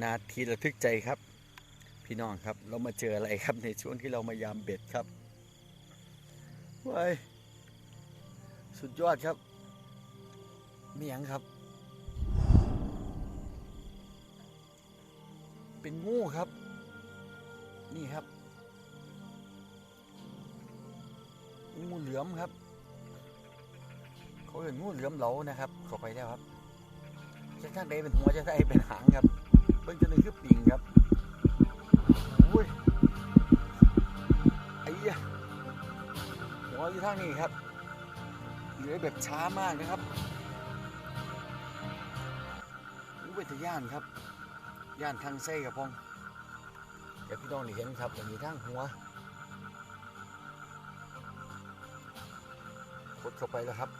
นาทีระทึกใจครับ พี่น้องครับเรามาเจออะไรครับในช่วงที่เรามายามเบ็ดครับว้ายสุดยอดครับมียงครับ เป็นงูครับ นี่ครับงูเหลือมครับ เขาเห็นงูเหลือมเหลานะครับเข้าไปแล้วครับจะข้างใดเป็นหัวจะข้างใดเป็นหางครับ เพิ่งจะนึงคือปิงครับโอ้ยไอ้ยะหัวอยู่ทางนี้ครับเหลือแบบช้ามากนะครับรู้ไปแต่ย่านครับย่านทางไส้กับพองเดี๋ยวพี่น้องนี่เห็นครับมันมีทางหัวกดเข้าไปแล้วครับ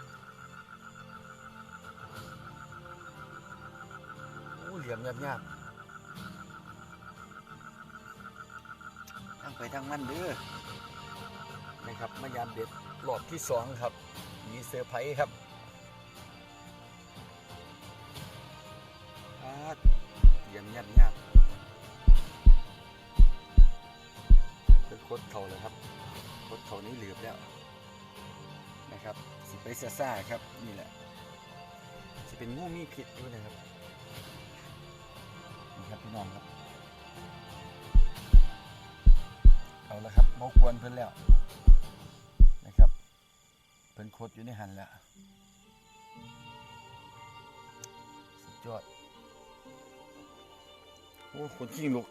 โอ้เหลี่ยมยากๆ ไปทางมันเด้อนะครับมายามเด็ดหลอดที่สองครับ มีเซอร์ไพรส์ครับอาดเหลี่ยมยากยากเป็นโคตรเข่าเลยครับโคตรเข่านี้เหลือบแล้วนะครับ สิไปซ่าครับ นี่แหละ จะเป็นงูมีพิษด้วยนะครับ นี่ครับพี่น้องครับ เอาละครับมากวนเพิ่นแล้วนะครับ เพิ่นโคตรอยู่ในหันแล้วสุดยอด โอ้คนจริงลูก